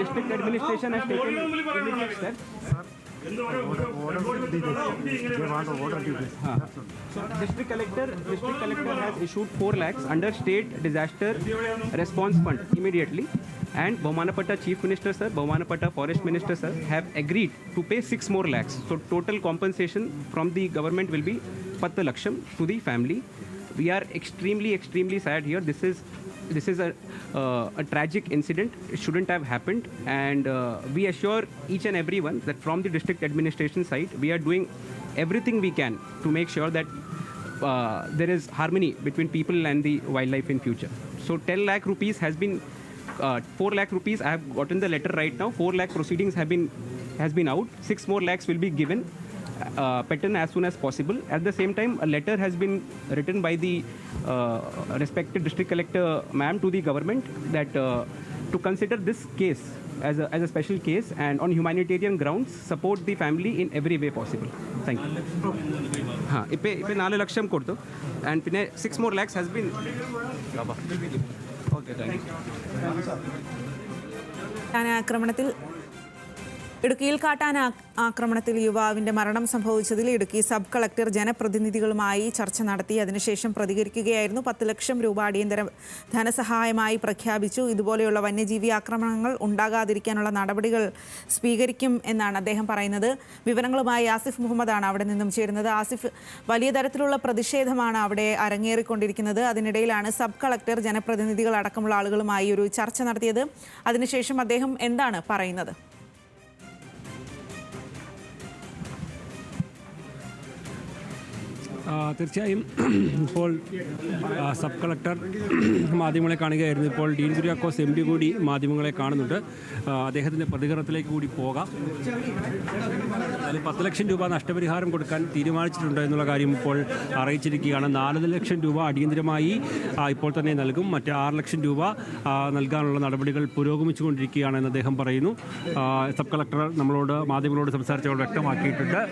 District administration है। District collector district collector has issued four lakhs under state disaster response fund immediately and बहुमानपट्टा chief minister sir बहुमानपट्टा forest minister sir have agreed to pay six more lakhs so total compensation from the government will be पत्त लक्ष्यम to the family we are extremely extremely sad here this is this is a, uh, a tragic incident. It shouldn't have happened. And uh, we assure each and everyone that from the district administration side, we are doing everything we can to make sure that uh, there is harmony between people and the wildlife in future. So 10 lakh rupees has been, uh, 4 lakh rupees. I have gotten the letter right now. 4 lakh proceedings have been has been out. Six more lakhs will be given uh, pattern as soon as possible. At the same time, a letter has been written by the uh, respected district collector, ma'am, to the government that uh, to consider this case as a, as a special case and on humanitarian grounds support the family in every way possible. Thank you. हाँ ഇപ്പം ഇപ്പം നാല് ലക്ഷം കൊടുത്തു and പിന്നെ six more lakhs has been okay thank you കാട്ടാന ആക്രമണത്തിൽ ഇടുക്കിയിൽ കാട്ടാന ആക്രമണത്തിൽ യുവാവിന്റെ മരണം സംഭവിച്ചതിൽ ഇടുക്കി സബ് കളക്ടർ ജനപ്രതിനിധികളുമായി ചർച്ച നടത്തി. അതിനുശേഷം പ്രതികരിക്കുകയായിരുന്നു. പത്ത് ലക്ഷം രൂപ അടിയന്തര ധനസഹായമായി പ്രഖ്യാപിച്ചു. ഇതുപോലെയുള്ള വന്യജീവി ആക്രമണങ്ങൾ ഉണ്ടാകാതിരിക്കാനുള്ള നടപടികൾ സ്വീകരിക്കും എന്നാണ് അദ്ദേഹം പറയുന്നത്. വിവരങ്ങളുമായി ആസിഫ് മുഹമ്മദാണ് അവിടെ നിന്നും ചേരുന്നത്. ആസിഫ് വലിയ തരത്തിലുള്ള പ്രതിഷേധമാണ് അവിടെ അരങ്ങേറിക്കൊണ്ടിരിക്കുന്നത്. അതിനിടയിലാണ് സബ് കളക്ടർ ജനപ്രതിനിധികൾ അടക്കമുള്ള ആളുകളുമായി ഒരു ചർച്ച നടത്തിയത്. അതിനുശേഷം അദ്ദേഹം എന്താണ് പറയുന്നത്? തീർച്ചയായും ഇപ്പോൾ സബ് കളക്ടർ മാധ്യമങ്ങളെ കാണുകയായിരുന്നു. ഇപ്പോൾ ഡീൻ കുര്യാക്കോസ് എം പി കൂടി മാധ്യമങ്ങളെ കാണുന്നുണ്ട്. അദ്ദേഹത്തിന്റെ പ്രതികരണത്തിലേക്ക് കൂടി പോകാം. അതിൽ പത്ത് ലക്ഷം രൂപ നഷ്ടപരിഹാരം കൊടുക്കാൻ തീരുമാനിച്ചിട്ടുണ്ട് എന്നുള്ള കാര്യം ഇപ്പോൾ അറിയിച്ചിരിക്കുകയാണ്. നാല് ലക്ഷം രൂപ അടിയന്തരമായി ഇപ്പോൾ തന്നെ നൽകും. മറ്റ് ആറ് ലക്ഷം രൂപ നൽകാനുള്ള നടപടികൾ പുരോഗമിച്ചുകൊണ്ടിരിക്കുകയാണെന്ന് അദ്ദേഹം പറയുന്നു. സബ് കളക്ടർ നമ്മളോട് മാധ്യമങ്ങളോട് സംസാരിച്ചവർ വ്യക്തമാക്കിയിട്ടുണ്ട്.